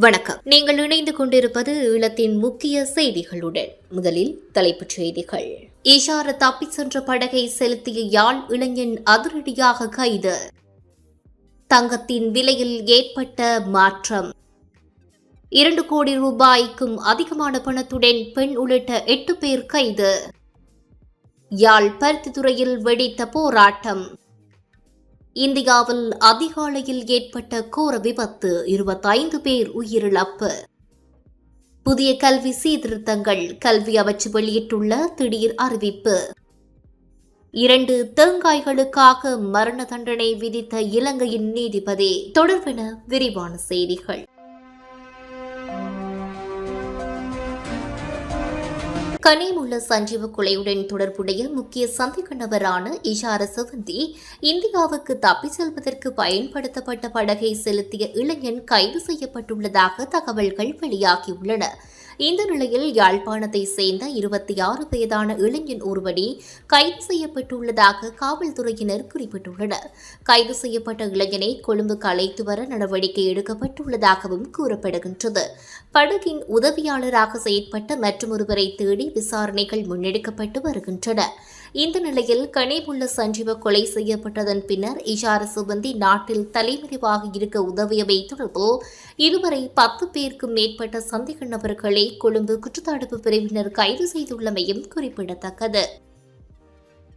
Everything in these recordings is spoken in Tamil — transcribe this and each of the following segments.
வணக்கம். நீங்கள் இணைந்து கொண்டிருப்பது ஈழத்தின் முக்கிய செய்திகளுடன். முதலில் தலைப்புச் செய்திகள். ஈஷார தப்பிச் சென்ற படகை செலுத்திய யாழ் இளைஞன் அதிரடியாக கைது. தங்கத்தின் விலையில் ஏற்பட்ட மாற்றம். இரண்டு கோடி ரூபாய்க்கும் அதிகமான பணத்துடன் பெண் உள்ளிட்ட எட்டு பேர் கைது. யாழ் பருத்தித்துறையில் வெடித்த போராட்டம். இந்தியாவில் அதிகாலையில் ஏற்பட்ட கோர விபத்து இருபத்தைந்து பேர் உயிரிழப்பு. புதிய கல்வி சீர்திருத்தங்கள் கல்வி அமைச்சு வெளியிட்டுள்ள திடீர் அறிவிப்பு. இரண்டு தேங்காய்களுக்காக மரண தண்டனை விதித்த இலங்கையின் நீதிபதி. தொடர்பென விரிவான செய்திகள். கனிமுள்ள சஞ்சீவ கொலையுடன் தொடர்புடைய முக்கிய சந்தேக நபரான இஷார சிவந்தி இந்தியாவுக்கு தப்பி செல்வதற்கு பயன்படுத்தப்பட்ட படகை செலுத்திய இளைஞன் கைது செய்யப்பட்டுள்ளதாக தகவல்கள் வெளியாகியுள்ளன. இந்த நிலையில் யாழ்ப்பாணத்தை சேர்ந்த இருபத்தி ஆறு வயதான இளைஞன் ஒருவனே கைது செய்யப்பட்டுள்ளதாக காவல்துறையினர் குறிப்பிட்டுள்ளனர். கைது செய்யப்பட்ட இளைஞனை கொழும்புக்கு அழைத்து வர நடவடிக்கை எடுக்கப்பட்டுள்ளதாகவும் கூறப்படுகின்றது. படகின் உதவியாளராக செயற்பட்ட மற்றொருவரை தேடி விசாரணைகள் முன்னெடுக்கப்பட்டு வருகின்றன. இந்த நிலையில் கனிமுள்ள சஞ்சீவ கொலை செய்யப்பட்டதன் பின்னர் இஷார சுபந்தி நாட்டில் தலைமறைவாக இருக்க உதவியவை தொடர்பு இதுவரை பத்து பேருக்கும் மேற்பட்ட சந்தேக நபர்களை கொழும்பு குற்றத்தடுப்பு பிரிவினர் கைது செய்துள்ளமையும் குறிப்பிடத்தக்கது.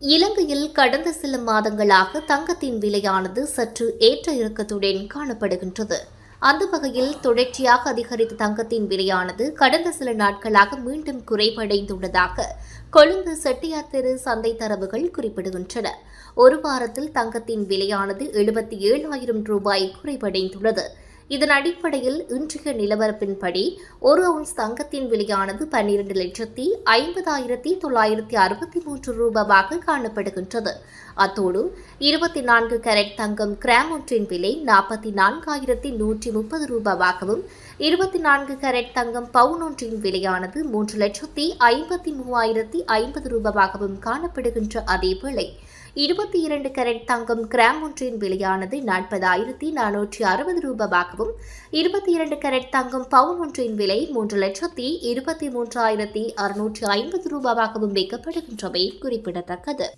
இலங்கையில் கடந்த சில மாதங்களாக தங்கத்தின் விலையானது சற்று ஏற்ற இறக்கத்துடன் காணப்படுகின்றது. அந்த வகையில் தொடர்ச்சியாக அதிகரித்த தங்கத்தின் விலையானது கடந்த சில நாட்களாக மீண்டும் குறைவடைந்துள்ளதாக கொழும்பு செட்டியார் தெரு சந்தை தரவுகள் குறிப்பிடுகின்றன. ஒரு வாரத்தில் தங்கத்தின் விலையானது எழுபத்தி ஏழாயிரம் ரூபாய் குறைவடைந்துள்ளது. இதன் அடிப்படையில் இன்றைய நிலவரப்பின்படி ஒரு அவுன்ஸ் தங்கத்தின் விலையானது பன்னிரண்டு லட்சத்தி ஐம்பதாயிரத்தி தொள்ளாயிரத்தி அறுபத்தி மூன்று ரூபாவாக காணப்படுகின்றது. அத்தோடு இருபத்தி நான்கு கேரட் தங்கம் கிராம் ஒன்றின் விலை நாற்பத்தி நான்காயிரத்தி நூற்றி முப்பது ரூபாவாகவும் இருபத்தி நான்கு கேரட் தங்கம் பவுன் ஒன்றின் விலையானது மூன்று லட்சத்தி ஐம்பத்தி மூவாயிரத்தி ஐம்பது ரூபாவாகவும் காணப்படுகின்ற அதேவேளை இருபத்தி இரண்டு கரண்ட் தங்கம் கிராம் ஒன்றின் விலையானது நாற்பதாயிரத்தி நானூற்றி அறுபது ரூபாவாகவும் இருபத்தி இரண்டு கரண்ட் தங்கம் பவுன் ஒன்றின் விலை மூன்று லட்சத்தி இருபத்தி மூன்றாயிரத்தி அறுநூற்றி ஐம்பது ரூபாவாகவும் விற்கப்படுகின்றமை குறிப்பிடத்தக்கது.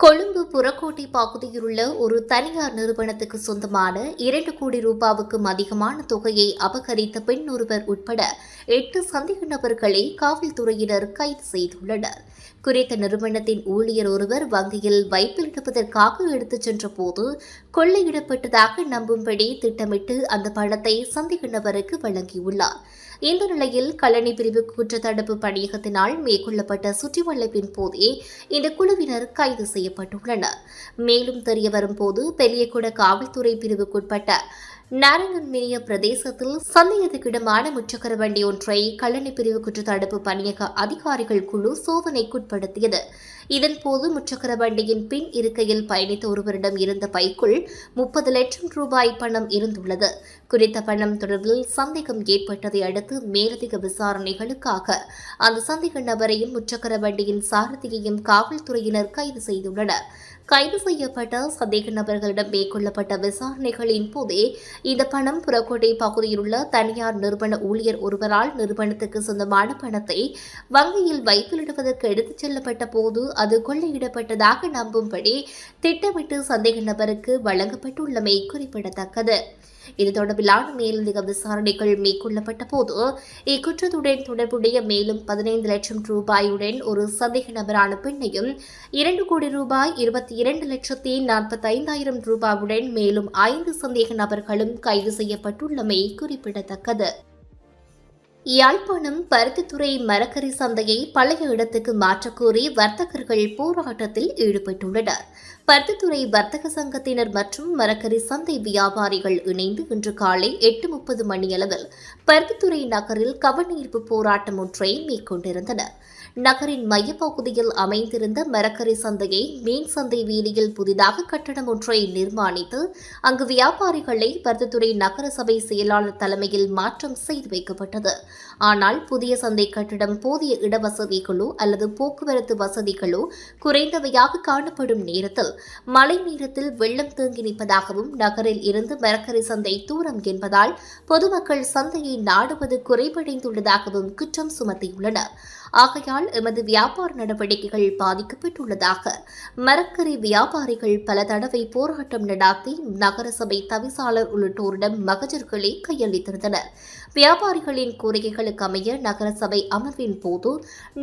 கொழும்பு புறக்கோட்டை பகுதியில் உள்ள ஒரு தனியார் நிறுவனத்துக்கு சொந்தமான இரண்டு கோடி ரூபாவுக்கும் அதிகமான தொகையை அபகரித்த பெண் ஒருவர் உட்பட எட்டு சந்தேக நபர்களை காவல்துறையினர் கைது செய்துள்ளனர். குறித்த நிறுவனத்தின் ஊழியர் ஒருவர் வங்கியில் வைப்பில் எடுப்பதற்காக எடுத்துச் சென்ற போது கொள்ளையிடப்பட்டதாக நம்பும்படி திட்டமிட்டு அந்த பணத்தை சந்தேக நபருக்கு வழங்கியுள்ளார். இந்த நிலையில் கழனி பிரிவு குற்றத்தடுப்பு பணியகத்தினால் மேற்கொள்ளப்பட்ட சுற்றிவளைப்பின் போதே இந்த குழுவினர் கைது செய்யப்பட்டுள்ளனர். மேலும் தெரியவரும் போது பெரியகுட காவல்துறை பிரிவுக்குட்பட்ட நாரங்கன்மினிய பிரதேசத்தில் சந்தேகத்துக்கிடமான முச்சக்கர வண்டி ஒன்றை கல்லணை பிரிவு குற்றத்தடுப்பு பணியக அதிகாரிகள் குழு சோதனைக்குட்படுத்தியது. இதன்போது முச்சக்கர வண்டியின் பின் இருக்கையில் பயணித்த ஒருவரிடம் இருந்த பைக்குள் முப்பது லட்சம் ரூபாய் பணம் இருந்துள்ளது. குறித்த பணம் தொடர்பில் சந்தேகம் ஏற்பட்டதை அடுத்து மேலதிக விசாரணைகளுக்காக அந்த சந்தேக நபரையும் முச்சக்கர வண்டியின் சாரதியையும் காவல்துறையினர் கைது செய்துள்ளனர். கைது செய்யப்பட்ட சந்தேக நபர்களிடம் மேற்கொள்ளப்பட்ட விசாரணைகளின் போதே இந்த பணம் புறக்கோட்டை பகுதியில் உள்ள தனியார் நிறுவன ஊழியர் ஒருவரால் நிறுவனத்துக்கு சொந்தமான பணத்தை வங்கியில் வைப்பிலிடுவதற்கு எடுத்துச் செல்லப்பட்ட போது அது கொள்ளையிடப்பட்டதாக நம்பும்படி திட்டமிட்டு சந்தேக நபருக்கு வழங்கப்பட்டுள்ளமை குறிப்பிடத்தக்கது. இது தொடர்பிலான மேலதிக விசாரணைகள் மேற்கொள்ளப்பட்ட போது இக்குற்றத்துடன் தொடர்புடைய மேலும் பதினைந்து லட்சம் ரூபாயுடன் ஒரு சந்தேக நபரான பெண்ணையும் இரண்டு கோடி ரூபாய் இருபத்தி இரண்டு லட்சத்தி நாற்பத்தைந்தாயிரம் ரூபாயுடன் மேலும் ஐந்து சந்தேக நபர்களும் கைது செய்யப்பட்டுள்ளமை குறிப்பிடத்தக்கது. யாழ்ப்பாணம் பருத்தித்துறை மரக்கறி சந்தையை பழைய இடத்துக்கு மாற்றக்கோரி வர்த்தகர்கள் போராட்டத்தில் ஈடுபட்டுள்ளனர். பருத்தித்துறை வர்த்தக சங்கத்தினர் மற்றும் மரக்கறி சந்தை வியாபாரிகள் இணைந்து இன்று காலை எட்டு முப்பது மணியளவில் பருத்தித்துறை நகரில் கவனீர்ப்பு போராட்டம் ஒன்றை மேற்கொண்டிருந்தனர். நகரின் மையப்பகுதியில் அமைந்திருந்த மரக்கறி சந்தையை மீன் சந்தை வீதியில் புதிதாக கட்டடம் ஒன்றை நிர்மாணித்து அங்கு வியாபாரிகளை பருத்தித்துறை நகர சபை செயலாளர் தலைமையில் மாற்றம் செய்து வைக்கப்பட்டது. ஆனால் புதிய சந்தை கட்டிடம் போதிய இடவசதிகளோ அல்லது போக்குவரத்து வசதிகளோ குறைந்தவையாக காணப்படும் நேரத்தில் மழை நேரத்தில் வெள்ளம் தேங்கி நிற்பதாகவும் நகரில் இருந்து மரக்கரை சந்தை தூரம் என்பதால் பொதுமக்கள் சந்தையை நாடுவது குறைவடைந்துள்ளதாகவும் குற்றம் சுமத்தியுள்ளனர். ஆகையால் எமது வியாபார நடவடிக்கைகள் பாதிக்கப்பட்டுள்ளதாக மரக்கரை வியாபாரிகள் பல தடவை போராட்டம் நடாத்தி நகரசபை தவிசாளர் உள்ளிட்டோரிடம் மகஜர்களை கையளித்திருந்தனர். வியாபாரிகளின் கோரிக்கைகளுக்கு அமைய நகரசபை அமர்வின் போது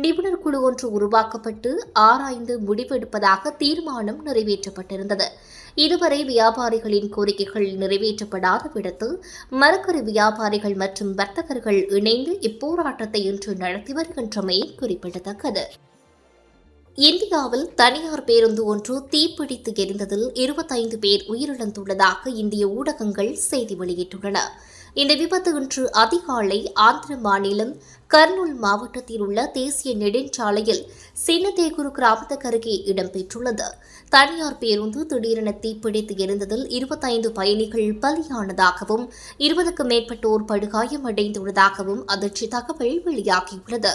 நிபுணர் குழு ஒன்று உருவாக்கப்பட்டு ஆராய்ந்து முடிவெடுப்பதாக தீர்மானம் நிறைவேற்றப்பட்டிருந்தது. இதுவரை வியாபாரிகளின் கோரிக்கைகள் நிறைவேற்றப்படாத விடத்து மரக்கறி வியாபாரிகள் மற்றும் வர்த்தகர்கள் இணைந்து இப்போராட்டத்தை இன்று நடத்தி வருகின்றமை குறிப்பிடத்தக்கது. இந்தியாவில் தனியார் பேருந்து ஒன்று தீப்பிடித்து எரிந்ததில் இருபத்தைந்து பேர் உயிரிழந்துள்ளதாக இந்திய ஊடகங்கள் செய்தி வெளியிட்டுள்ளன. இந்த விபத்து இன்று அதிகாலை ஆந்திர மாநிலம் கர்னூல் மாவட்டத்தில் உள்ள தேசிய நெடுஞ்சாலையில் சின்னதேகுரு கிராமத்துக்கு அருகே இடம்பெற்றுள்ளது தனியார் பேருந்து திடீரென தீப்பிடித்து எரிந்ததில் இருபத்தைந்து பயணிகள் பலியானதாகவும் இருபதுக்கும் மேற்பட்டோர் படுகாயமடைந்துள்ளதாகவும் அதிர்ச்சி தகவல் வெளியாகியுள்ளது.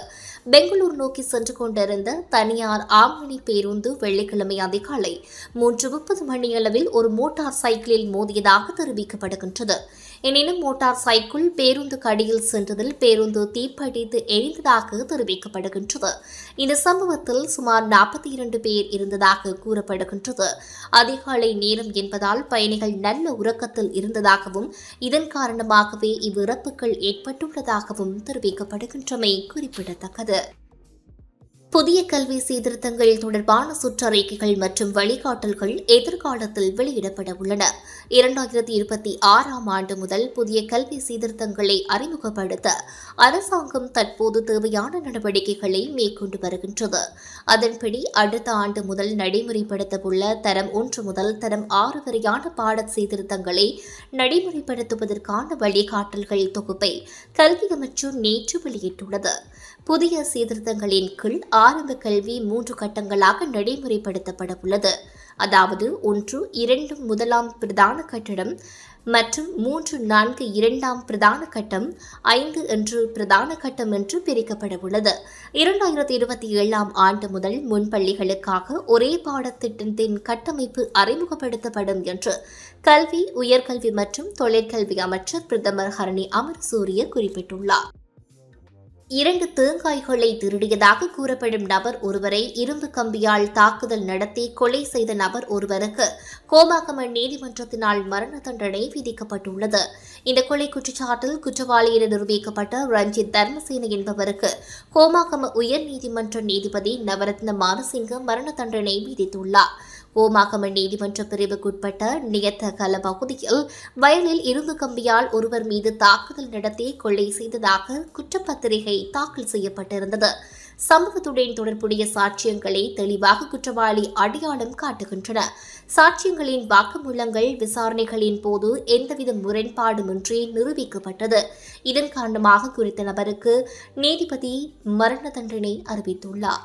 பெங்களூர் நோக்கி சென்று கொண்டிருந்த தனியார் ஆம்னி பேருந்து வெள்ளிக்கிழமை அதிகாலை மூன்று முப்பது மணியளவில் ஒரு மோட்டார் சைக்கிளில் மோதியதாக தெரிவிக்கப்படுகின்றது. எனினும் மோட்டார் சைக்கிள் பேருந்து கடியில் சென்றதில் பேருந்து தீப்படி தீப்படித்து எரிந்ததாக தெரிவிக்கப்படுகின்றது. இந்த சம்பவத்தில் சுமார் நாற்பத்தி இரண்டு பேர் இருந்ததாக கூறப்படுகின்றது. அதிகாலை நேரம் என்பதால் பயணிகள் நல்ல உறக்கத்தில் இருந்ததாகவும் இதன் காரணமாகவே இவ்விறப்புகள் ஏற்பட்டுள்ளதாகவும் தெரிவிக்கப்படுகின்றமை குறிப்பிடத்தக்கது. புதிய கல்வி சீர்திருத்தங்கள் தொடர்பான சுற்றறிக்கைகள் மற்றும் வழிகாட்டல்கள் எதிர்காலத்தில் வெளியிடப்பட உள்ளன. இரண்டாயிரத்தி இருபத்தி ஆறாம் ஆண்டு முதல் புதிய கல்வி சீர்திருத்தங்களை அறிமுகப்படுத்த அரசாங்கம் தற்போது தேவையான நடவடிக்கைகளை மேற்கொண்டு வருகின்றது. அதன்படி அடுத்த ஆண்டு முதல் நடைமுறைப்படுத்தவுள்ள தரம் ஒன்று முதல் தரம் ஆறு வரையான பாட சீர்திருத்தங்களை நடைமுறைப்படுத்துவதற்கான வழிகாட்டல்கள் தொகுப்பை கல்வி அமைச்சு நேற்று வெளியிட்டுள்ளது. புதிய சீர்திருத்தங்களின் கீழ் ஆரம்ப கல்வி மூன்று கட்டங்களாக நடைமுறைப்படுத்தப்பட உள்ளது அதாவது ஒன்று இரண்டு முதலாம் பிரதான கட்டடம் மற்றும் மூன்று நான்கு இரண்டாம் பிரதான கட்டம் ஐந்து என்று பிரதான கட்டம் என்று பிரிக்கப்பட உள்ளது இரண்டாயிரத்தி இருபத்தி ஏழாம் ஆண்டு முதல் முன்பள்ளிகளுக்காக ஒரே பாடத்திட்டத்தின் கட்டமைப்பு அறிமுகப்படுத்தப்படும் என்று கல்வி உயர்கல்வி மற்றும் தொழிற்கல்வி அமைச்சர் பிரதமர் ஹரணி அமர்சூரிய குறிப்பிட்டுள்ளார். இரண்டு தேங்காய்களை திருடியதாக கூறப்படும் நபர் ஒருவரை இரும்பு கம்பியால் தாக்குதல் நடத்தி கொலை செய்த நபர் ஒருவருக்கு கோமாகம நீதிமன்றத்தினால் மரண தண்டனை விதிக்கப்பட்டுள்ளது. இந்த கொலை குற்றச்சாட்டில் குற்றவாளி என நிரூபிக்கப்பட்ட ரஞ்சித் தர்மசேன என்பவருக்கு கோமாகம உயர்நீதிமன்ற நீதிபதி நவரத்ன மானசிங்க மரண தண்டனை விதித்துள்ளார். ஓமாகம நீதிமன்ற பிரிவுக்குட்பட்ட நியத்தகல பகுதியில் வயலில் இரும்பு கம்பியால் ஒருவர் மீது தாக்குதல் நடத்தி கொள்ளை செய்ததாக குற்றப்பத்திரிகை தாக்கல் செய்யப்பட்டிருந்தது. சம்பவத்துடன் தொடர்புடைய சாட்சியங்களை தெளிவாக குற்றவாளி அடையாளம் காட்டுகின்றன. சாட்சியங்களின் வாக்குமூலங்கள் விசாரணைகளின் போது எந்தவித முரண்பாடுமின்றி நிரூபிக்கப்பட்டது. இதன் காரணமாக குறித்த நபருக்கு நீதிபதி மரண தண்டனை அறிவித்துள்ளார்.